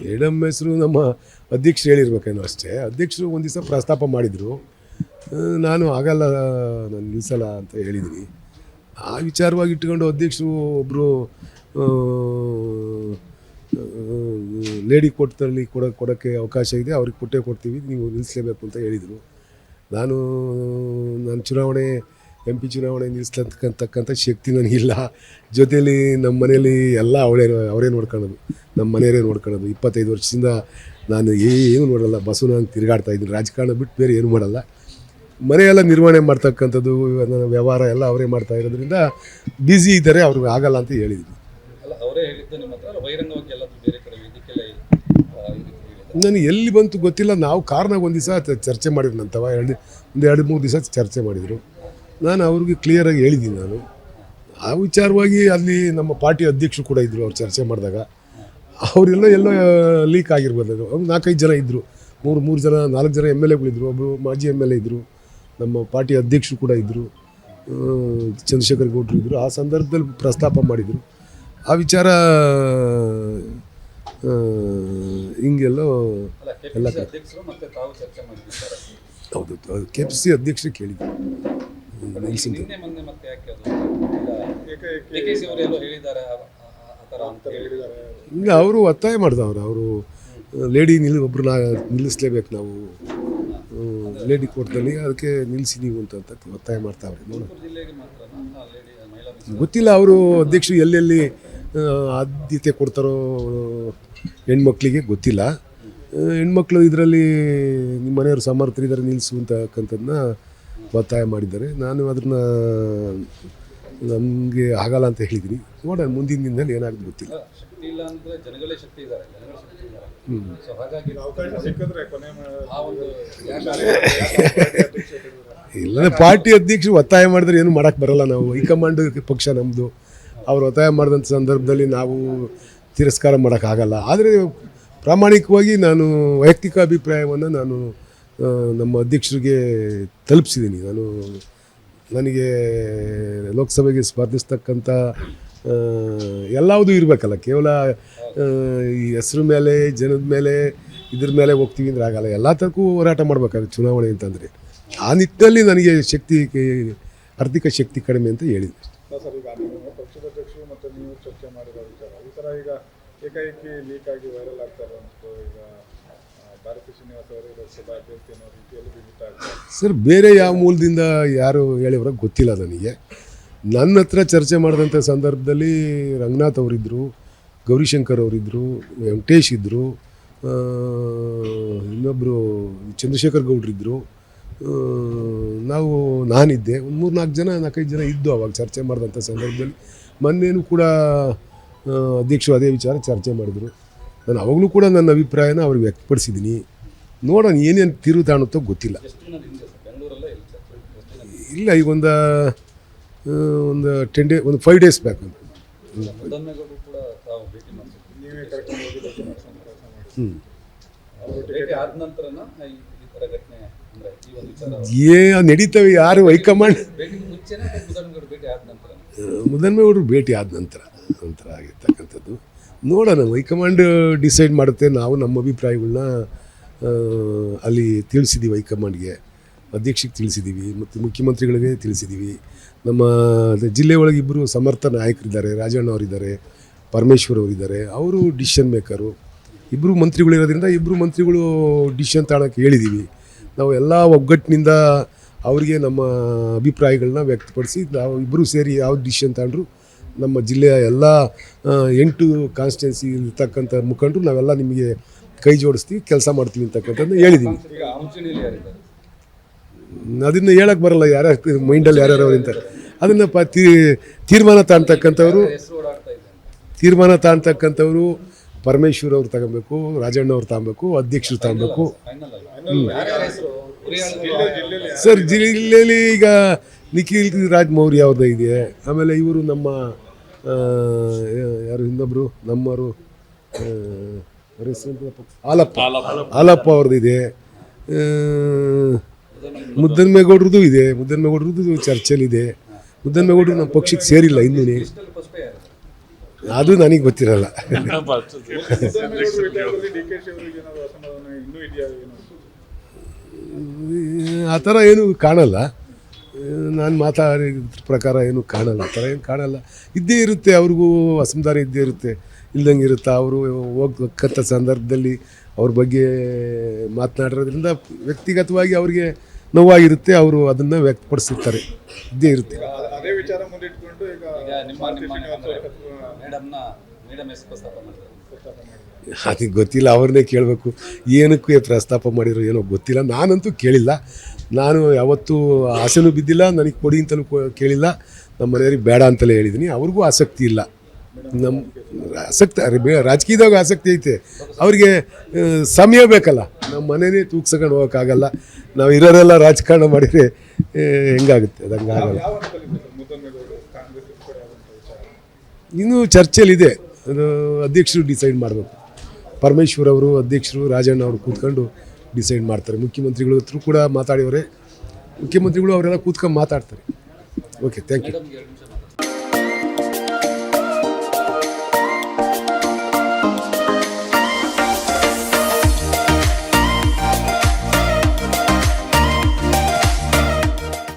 Madam ಹೆಸರು ನಮ್ಮ ಅಧ್ಯಕ್ಷರು ಹೇಳಿರ್ಬೇಕೇನೋ ಅಷ್ಟೇ. ಅಧ್ಯಕ್ಷರು ಒಂದು ದಿವಸ ಪ್ರಸ್ತಾಪ ಮಾಡಿದರು. ನಾನು ಆಗಲ್ಲ, ನಾನು ನಿಲ್ಲಿಸಲ್ಲ ಅಂತ ಹೇಳಿದ್ವಿ ಆ ವಿಚಾರವಾಗಿ ಇಟ್ಕೊಂಡು ಅಧ್ಯಕ್ಷರು ಒಬ್ಬರು ಲೇಡಿ ಕೋರ್ಟ್ನಲ್ಲಿ ಕೊಡ, ಕೊಡೋಕ್ಕೆ ಅವಕಾಶ ಇದೆ, ಅವ್ರಿಗೆ ಕೊಟ್ಟೇ ಕೊಡ್ತೀವಿ, ನೀವು ನಿಲ್ಲಿಸಲೇಬೇಕು ಅಂತ ಹೇಳಿದರು. ನಾನು ನಾನು ಚುನಾವಣೆ ಎಂ ಪಿ ಚುನಾವಣೆ ನಿಲ್ಲಿಸ್ತಕ್ಕಂತಕ್ಕಂಥ ಶಕ್ತಿ ನನಗಿಲ್ಲ. ಜೊತೆಯಲ್ಲಿ ನಮ್ಮ ಮನೇಲಿ ಎಲ್ಲ ಅವಳೇ ಅವರೇ ನೋಡ್ಕೊಳ್ಳೋದು. ನಮ್ಮ ಮನೆಯವರೇ ನೋಡ್ಕೊಳ್ಳೋದು. ಇಪ್ಪತ್ತೈದು ವರ್ಷದಿಂದ ನಾನು ಏನು ನೋಡಲ್ಲ. ನಾನು ತಿರುಗಾಡ್ತಾ ಇದ್ದೀನಿ. ರಾಜಕಾರಣ ಬಿಟ್ಟು ಬೇರೆ ಏನು ಮಾಡಲ್ಲ. ಮನೆಯೆಲ್ಲ ನಿರ್ವಹಣೆ ಮಾಡ್ತಕ್ಕಂಥದ್ದು ನನ್ನ ವ್ಯವಹಾರ ಎಲ್ಲ ಅವರೇ ಮಾಡ್ತಾ ಇರೋದ್ರಿಂದ ಬ್ಯುಸಿ ಇದ್ದಾರೆ. ಅವ್ರಿಗೆ ಆಗಲ್ಲ ಅಂತ ಹೇಳಿದ್ದೀನಿ. ನನಗೆ ಎಲ್ಲಿ ಬಂತು ಗೊತ್ತಿಲ್ಲ. ನಾವು ಕಾರ್ನಾಗ ಒಂದು ದಿವಸ ಚರ್ಚೆ ಮಾಡಿದ್ರು ನಂತವ ಎರಡು ಒಂದು ಎರಡು ಮೂರು ದಿವಸ ಚರ್ಚೆ ಮಾಡಿದರು. ನಾನು ಅವ್ರಿಗೆ ಕ್ಲಿಯರಾಗಿ ಹೇಳಿದ್ದೀನಿ ನಾನು. ಆ ವಿಚಾರವಾಗಿ ಅಲ್ಲಿ ನಮ್ಮ ಪಾರ್ಟಿ ಅಧ್ಯಕ್ಷರು ಕೂಡ ಇದ್ದರು ಅವ್ರು ಚರ್ಚೆ ಮಾಡಿದಾಗ. ಅವರೆಲ್ಲ ಎಲ್ಲ ಲೀಕ್ ಆಗಿರ್ಬೋದು ಅದು. ಒಂದು ನಾಲ್ಕೈದು ಜನ ಇದ್ದರು ಮೂರು ಮೂರು ಜನ ನಾಲ್ಕು ಜನ ಎಂ ಎಲ್ ಎಗಳಿದ್ದರು ಒಬ್ಬರು ಮಾಜಿ ಎಂ ಎಲ್ ಎ ಇದ್ದರು ನಮ್ಮ ಪಾರ್ಟಿ ಅಧ್ಯಕ್ಷರು ಕೂಡ ಇದ್ದರು ಚಂದ್ರಶೇಖರ್ ಗೌಡ್ರು ಇದ್ದರು ಆ ಸಂದರ್ಭದಲ್ಲಿ ಪ್ರಸ್ತಾಪ ಮಾಡಿದರು. ಆ ವಿಚಾರ ಹಿಂಗೆಲ್ಲ ಎಲ್ಲ ಹೌದು ಕೆ ಪಿ ಸಿ ಅಧ್ಯಕ್ಷರು ಕೇಳಿದ್ರು. ನಿಲ್ಸಿದ್ದು. ಇಲ್ಲ? ಅವರು ಒತ್ತಾಯ ಮಾಡಿದವರು. ಅವರು ಲೇಡಿ ನಿಲ್ ಒಬ್ರು ನಿಲ್ಲಿಸ್ಲೇಬೇಕು ನಾವು. ಲೇಡಿ ಕೋರ್ಟ್ನಲ್ಲಿ ಅದಕ್ಕೆ ನಿಲ್ಲಿಸಿ ನೀವು ಅಂತ ಒತ್ತಾಯ ಮಾಡ್ತಾವ್ರೆ. ನೋಡಿ. ತುಮಕೂರು ಜಿಲ್ಲೆಗೆ ಮಾತ್ರ ಲೇಡಿ ಮಹಿಳಾ ಗೊತ್ತಿಲ್ಲ ಅವರು ಅಧ್ಯಕ್ಷರು ಎಲ್ಲೆಲ್ಲಿ ಆದ್ಯತೆ ಕೊಡ್ತಾರೋ ಹೆಣ್ಮಕ್ಳಿಗೆ ಗೊತ್ತಿಲ್ಲ. ಹೆಣ್ಮಕ್ಳು ಇದರಲ್ಲಿ ನಿಮ್ಮ ಮನೆಯವರು ಸಮರ್ಥರಿದ್ದಾರೆ ನಿಲ್ಲಿಸು ಅಂತಕ್ಕಂಥದ್ದನ್ನ ಒತ್ತಾಯ ಮಾಡಿದ್ದಾರೆ. ನಾನು ಅದನ್ನ ನಮಗೆ ಆಗಲ್ಲ ಅಂತ ಹೇಳಿದ್ದೀನಿ. ನೋಡೋಣ ಮುಂದಿನ ದಿನದಲ್ಲಿ ಏನಾಗುತ್ತೆ ಗೊತ್ತಿಲ್ಲ. ಇಲ್ಲ ಅಂದ್ರೆ ಜನಗಳೇ ಶಕ್ತಿ ಇದ್ದಾರೆ ಜನಗಳ ಸೊ ಹಾಗಾಗಿ ಅವಕಾಶ ಸಿಕ್ಕಿದ್ರೆ ಕೊನೆ ಆ ಇಲ್ಲ ಪಾರ್ಟಿ ಅಧ್ಯಕ್ಷರು ಒತ್ತಾಯ ಮಾಡಿದ್ರೆ ಏನು ಮಾಡೋಕ್ಕೆ ಬರಲ್ಲ ನಾವು. ಹೈಕಮಾಂಡ್ ಪಕ್ಷ ನಮ್ಮದು ಅವ್ರು ಒತ್ತಾಯ ಮಾಡಿದಂಥ ಸಂದರ್ಭದಲ್ಲಿ ನಾವು ತಿರಸ್ಕಾರ ಮಾಡೋಕ್ಕಾಗಲ್ಲ ಆದರೆ ಪ್ರಾಮಾಣಿಕವಾಗಿ ನಾನು ವೈಯಕ್ತಿಕ ಅಭಿಪ್ರಾಯವನ್ನು ನಾನು ನಮ್ಮ ಅಧ್ಯಕ್ಷರಿಗೆ ತಲುಪಿಸಿದ್ದೀನಿ. ನಾನು ನನಗೆ ಲೋಕಸಭೆಗೆ ಸ್ಪರ್ಧಿಸ್ತಕ್ಕಂಥ ಎಲ್ಲವೂ ಎಲ್ಲವುದೂ ಇರಬೇಕಲ್ಲ. ಕೇವಲ ಈ ಹೆಸರು ಮೇಲೆ, ಜನದ ಮೇಲೆ, ಇದ್ರ ಮೇಲೆ ಹೋಗ್ತೀವಿ ಅಂದ್ರೆ ಆಗಲ್ಲ. ಎಲ್ಲ ತನಕೂ ಹೋರಾಟ ಮಾಡಬೇಕಾಗುತ್ತೆ ಚುನಾವಣೆ ಅಂತಂದರೆ. ಆ ನಿಟ್ಟಿನಲ್ಲಿ ನನಗೆ ಶಕ್ತಿ, ಆರ್ಥಿಕ ಶಕ್ತಿ ಕಡಿಮೆ ಅಂತ ಹೇಳಿದೆ ಈಗ ಏಕಾಏಕಿ ಲೀಕ್ ಆಗಿ ವೈರಲ್ ಆಗ್ತಾ ಇರುವಂಥದ್ದು ಈಗ ಸರ್, ಬೇರೆ ಯಾವ ಮೂಲದಿಂದ ಯಾರು ಹೇಳಿವ್ರ ಗೊತ್ತಿಲ್ಲ ನನಗೆ. ನನ್ನ ಹತ್ರ ಚರ್ಚೆ ಮಾಡಿದಂಥ ಸಂದರ್ಭದಲ್ಲಿ ರಂಗನಾಥ್ ಅವರಿದ್ದರು ಗೌರಿಶಂಕರ್ ಅವರಿದ್ದರು ವೆಂಕಟೇಶ್ ಇದ್ದರು ಇನ್ನೊಬ್ಬರು ಚಂದ್ರಶೇಖರ್ ಗೌಡ್ರಿದ್ದರು ನಾವು ನಾನಿದ್ದೆ. ಒಂದು ಮೂರು ನಾಲ್ಕು ಜನ, ನಾಲ್ಕೈದು ಜನ ಇದ್ದು ಅವಾಗ ಚರ್ಚೆ ಮಾಡಿದಂಥ ಸಂದರ್ಭದಲ್ಲಿ. ಮೊನ್ನೇನು ಕೂಡ ಅಧ್ಯಕ್ಷರು ಅದೇ ವಿಚಾರ ಚರ್ಚೆ ಮಾಡಿದರು. ನಾನು ಅವಾಗಲೂ ಕೂಡ ನನ್ನ ಅಭಿಪ್ರಾಯನ ಅವ್ರಿಗೆ ವ್ಯಕ್ತಪಡಿಸಿದ್ದೀನಿ. ನೋಡೋಣ ಏನೇನು ತಿರು ತಾಣುತ್ತೋ ಗೊತ್ತಿಲ್ಲ. ಇಲ್ಲಿ, ಈಗ ಒಂದು ಒಂದು ಟೆನ್ ಡೇ ಒಂದು ಫೈವ್ ಡೇಸ್ ಬ್ಯಾಕ್ ಅಂತ. ಹ್ಞೂ ಏ, ನಡೀತವೆ ಯಾರು ಹೈಕಮಾಂಡ್? ಮುದನ್ಮೇಗೌಡರು ಭೇಟಿ ಆದ ನಂತರ ನಂತರ ಆಗಿರ್ತಕ್ಕಂಥದ್ದು. ನೋಡೋಣ, ಹೈಕಮಾಂಡ್ ಡಿಸೈಡ್ ಮಾಡುತ್ತೆ, ನಾವು ನಮ್ಮ ಅಭಿಪ್ರಾಯಗಳನ್ನ ಅಲ್ಲಿ ತಿಳಿಸಿದ್ದೀವಿ ಹೈಕಮಾಂಡ್ಗೆ ಅಧ್ಯಕ್ಷಕ್ಕೆ ತಿಳಿಸಿದ್ದೀವಿ ಮತ್ತು ಮುಖ್ಯಮಂತ್ರಿಗಳಿಗೆ ತಿಳಿಸಿದ್ದೀವಿ ನಮ್ಮ ಜಿಲ್ಲೆ ಒಳಗೆ ಇಬ್ಬರು ಸಮರ್ಥ ನಾಯಕರಿದ್ದಾರೆ, ರಾಜಣ್ಣ ಅವರಿದ್ದಾರೆ, ಪರಮೇಶ್ವರ್ ಅವರಿದ್ದಾರೆ. ಅವರು ಡಿಸಿಷನ್ ಮೇಕರು ಇಬ್ಬರು ಮಂತ್ರಿಗಳಿರೋದ್ರಿಂದ ಇಬ್ಬರು ಮಂತ್ರಿಗಳು ಡಿಸಿಷನ್ ತಗೊಳಕ್ಕೆ ಹೇಳಿದ್ದೀವಿ ನಾವು ಎಲ್ಲ ಒಗ್ಗಟ್ಟಿನಿಂದ ಅವರಿಗೆ ನಮ್ಮ ಅಭಿಪ್ರಾಯಗಳನ್ನ ವ್ಯಕ್ತಪಡಿಸಿ ನಾವು ಇಬ್ಬರು ಸೇರಿ ಯಾವ ಡಿಸಿಷನ್ ತಗೊಂಡ್ರು ನಮ್ಮ ಜಿಲ್ಲೆಯ ಎಲ್ಲ ಎಂಟು ಕಾನ್ಸ್ಟಿಟ್ಯೂನ್ಸಿ ಇರ್ತಕ್ಕಂಥ ಮುಖಂಡರು ನಾವೆಲ್ಲ ನಿಮಗೆ ಕೈ ಜೋಡಿಸ್ತೀವಿ ಕೆಲಸ ಮಾಡ್ತೀವಿ ಅಂತಕ್ಕಂಥದ್ದು ಹೇಳಿದ್ದೀನಿ ಅದನ್ನು ಹೇಳಕ್ಕೆ ಬರಲ್ಲ, ಯಾರ ಮೈಂಡಲ್ಲಿ ಯಾರ್ಯಾರು ಅಂತ ಅದನ್ನು ಪ ತೀರ್ಮಾನ ಅಂತ ತೀರ್ಮಾನ ತಾಣ್ತಕ್ಕಂಥವ್ರು ಪರಮೇಶ್ವರ್ ಅವ್ರು ತಗೋಬೇಕು, ರಾಜಣ್ಣ ಅವ್ರು ತಗೊಬೇಕು ಅಧ್ಯಕ್ಷರು ತಗೊಬೇಕು ಸರ್, ಜಿಲ್ಲೆಯಲ್ಲಿ ಈಗ ನಿಖಿಲ್ ರಾಜ್ ಮೌರ್ಯ ಅವ್ರದ್ದು ಇದೆ. ಆಮೇಲೆ ಇವರು ನಮ್ಮ ಯಾರು ಇನ್ನೊಬ್ಬರು ನಮ್ಮವರು ಆ, ಸಿಂಪಲ್? ಹಾಲಪ್ಪ ಹಾಲಪ್ಪ ಅವ್ರದ್ದು. ಇದೆ ಆ, ಮುದ್ದನ್ಮೇಗೌಡ್ರದ್ದು ಇದೆ. ಮುದ್ದನ್ಮೇಗೌಡ್ರದ್ದು ಚರ್ಚೆಲಿದೆ ಮುದ್ದನ್ಮೇಗೌಡರು ನಮ್ಮ ಪಕ್ಷಕ್ಕೆ ಸೇರಿಲ್ಲ ಇನ್ನೂ. ಅದು ನನಗೆ ಗೊತ್ತಿರಲ್ಲ. ಆ ಥರ ಏನು ಕಾಣಲ್ಲ. ನಾನು ಮಾತಾಡಿದ ಪ್ರಕಾರ ಏನು ಕಾಣಲ್ಲ. ಆ ಥರ ಏನು ಕಾಣಲ್ಲ. ಇದ್ದೇ ಇರುತ್ತೆ ಅವ್ರಿಗೂ ಅಸಮಾಧಾನ ಇದ್ದೇ ಇರುತ್ತೆ. ಇಲ್ದಂಗೆ ಇರುತ್ತೆ? ಅವರು ಹೋಗ್ತಕ್ಕಂಥ ಸಂದರ್ಭದಲ್ಲಿ ಅವ್ರ ಬಗ್ಗೆ ಮಾತನಾಡಿರೋದ್ರಿಂದ ವ್ಯಕ್ತಿಗತವಾಗಿ ಅವ್ರಿಗೆ ನೋವಾಗಿರುತ್ತೆ ಅವರು ಅದನ್ನು ವ್ಯಕ್ತಪಡಿಸುತ್ತಾರೆ. ಇದ್ದೇ ಇರುತ್ತೆ. ಅದೇ ವಿಚಾರ ಮುಂದಿಟ್ಕೊಂಡು ಈಗ ಅದಕ್ಕೆ ಗೊತ್ತಿಲ್ಲ ಅವ್ರನ್ನೇ ಕೇಳಬೇಕು. ಏನಕ್ಕೆ ಪ್ರಸ್ತಾಪ ಮಾಡಿರೋ ಏನೋ ಗೊತ್ತಿಲ್ಲ. ನಾನಂತೂ ಕೇಳಿಲ್ಲ. ನಾನು ಯಾವತ್ತೂ ಆಸೆನೂ ಬಿದ್ದಿಲ್ಲ ನನಗೆ ಕೊಡಿ ಅಂತಲೂ ಕೇಳಿಲ್ಲ. ನಮ್ಮ ಮನೆಯವ್ರಿಗೆ ಬೇಡ ಅಂತಲೇ ಹೇಳಿದ್ದೀನಿ ಅವ್ರಿಗೂ ಆಸಕ್ತಿ ಇಲ್ಲ. ನಮ್ಮ ಆಸಕ್ತಿ ರಾಜಕೀಯದಾಗ ಆಸಕ್ತಿ ಐತೆ. ಅವ್ರಿಗೆ ಸಮಯ ಬೇಕಲ್ಲ. ನಮ್ಮ ಮನೆಯೇ ತೂಗ್ಸ್ಕೊಂಡು ಹೋಗೋಕ್ಕಾಗಲ್ಲ. ನಾವು ಇರೋರೆಲ್ಲ ರಾಜಕಾರಣ ಮಾಡಿದರೆ ಹೆಂಗಾಗುತ್ತೆ? ಅದಂಗೆ ಆಗಲ್ಲ. ಇನ್ನೂ ಚರ್ಚೆಯಲ್ಲಿದೆ. ಅದು ಅಧ್ಯಕ್ಷರು ಡಿಸೈಡ್ ಮಾಡಬೇಕು. ಪರಮೇಶ್ವರ್ ಅವರು ಅಧ್ಯಕ್ಷರು ರಾಜಣ್ಣ ಅವರು ಕೂತ್ಕೊಂಡು ಡಿಸೈಡ್ ಮಾಡ್ತಾರೆ. ಮುಖ್ಯಮಂತ್ರಿಗಳ ಹತ್ರ ಕೂಡ ಮಾತಾಡಿವರೆ. ಮುಖ್ಯಮಂತ್ರಿಗಳು ಅವರೆಲ್ಲ ಕೂತ್ಕೊಂಡು ಮಾತಾಡ್ತಾರೆ. Okay thank you.